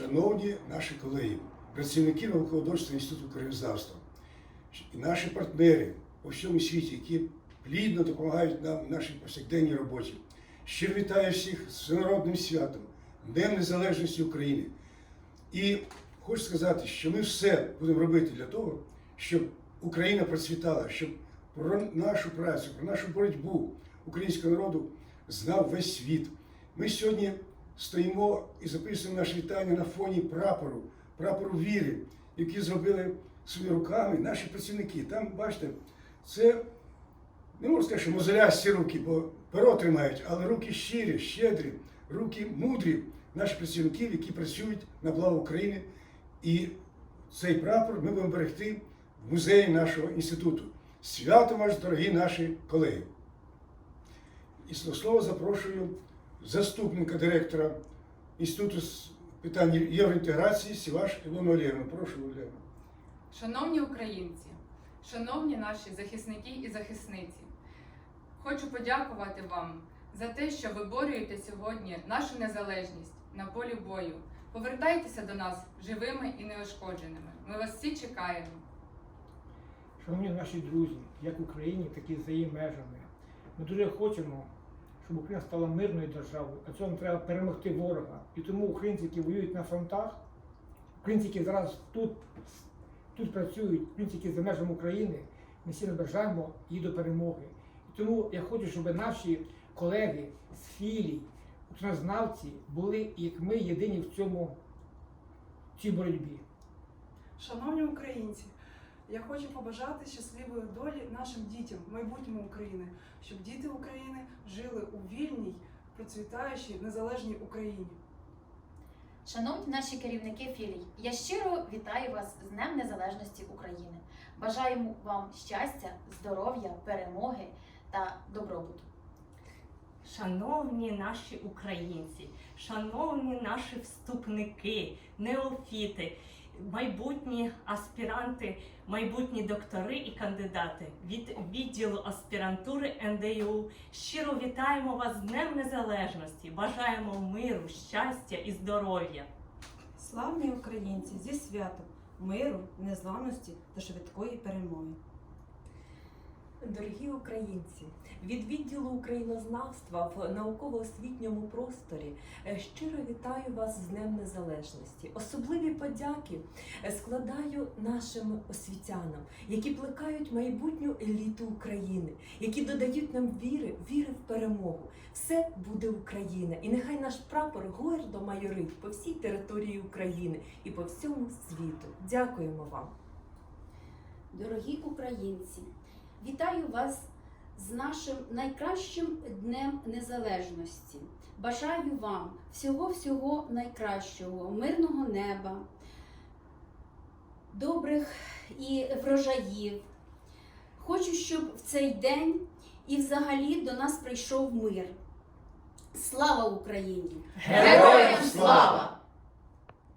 шановні наші колеги, працівники науково-дослідного інституту краєзнавства і наші партнери по всьому світі, які плідно допомагають нам в нашій повсякденній роботі. Щиро вітаю всіх з всенародним святом, Днем Незалежності України. І хочу сказати, що ми все будемо робити для того, щоб Україна процвітала, щоб про нашу працю, про нашу боротьбу українського народу знав весь світ. Ми сьогодні стоїмо і записуємо наше вітання на фоні прапору, прапору віри, які зробили своїми руками наші працівники. Там, бачите, це не можу сказати, що мозолясті руки, бо перо тримають, але руки щирі, щедрі, руки мудрі наших працівників, які працюють на благо України. І цей прапор ми будемо берегти в музеї нашого інституту. Свято вас, дорогі наші колеги. І до слова запрошую заступника директора Інституту з питань євроінтеграції Сіваш Ілону Олєвну. Прошу, Олєвну. Шановні українці, шановні наші захисники і захисниці, хочу подякувати вам за те, що ви борюєте сьогодні нашу незалежність на полі бою. Повертайтеся до нас живими і неушкодженими. Ми вас всі чекаємо. Шановні наші друзі, як в Україні, так і за її межами. Ми дуже хочемо, щоб Україна стала мирною державою, а цьому треба перемогти ворога. І тому українці, які воюють на фронтах, українці, які зараз тут, тут працюють, українці, які за межами України, ми всі наближаємо її до перемоги. І тому я хочу, щоб наші колеги з філій, українознавці були, як ми, єдині в цьому в цій боротьбі. Шановні українці, я хочу побажати щасливої долі нашим дітям, майбутньому України, щоб діти України жили у вільній, процвітаючій, незалежній Україні. Шановні наші керівники філій, я щиро вітаю вас з Днем Незалежності України. Бажаємо вам щастя, здоров'я, перемоги та добробуту. Шановні наші українці, шановні наші вступники, неофіти, майбутні аспіранти, майбутні доктори і кандидати від відділу аспірантури НДЮ. Щиро вітаємо вас з Днем Незалежності, бажаємо миру, щастя і здоров'я. Славні українці зі святом, миру, незламності та швидкої перемоги. Дорогі українці, від відділу українознавства в науково-освітньому просторі е, щиро вітаю вас з Днем Незалежності. Особливі подяки е, складаю нашим освітянам, які плекають майбутню еліту України, які додають нам віри, віри в перемогу. Все буде Україна, і нехай наш прапор гордо майорить по всій території України і по всьому світу. Дякуємо вам. Дорогі українці, вітаю вас з нашим найкращим днем незалежності. Бажаю вам всього-всього найкращого, мирного неба, добрих і врожаїв. Хочу, щоб в цей день і взагалі до нас прийшов мир. Слава Україні! Героям слава!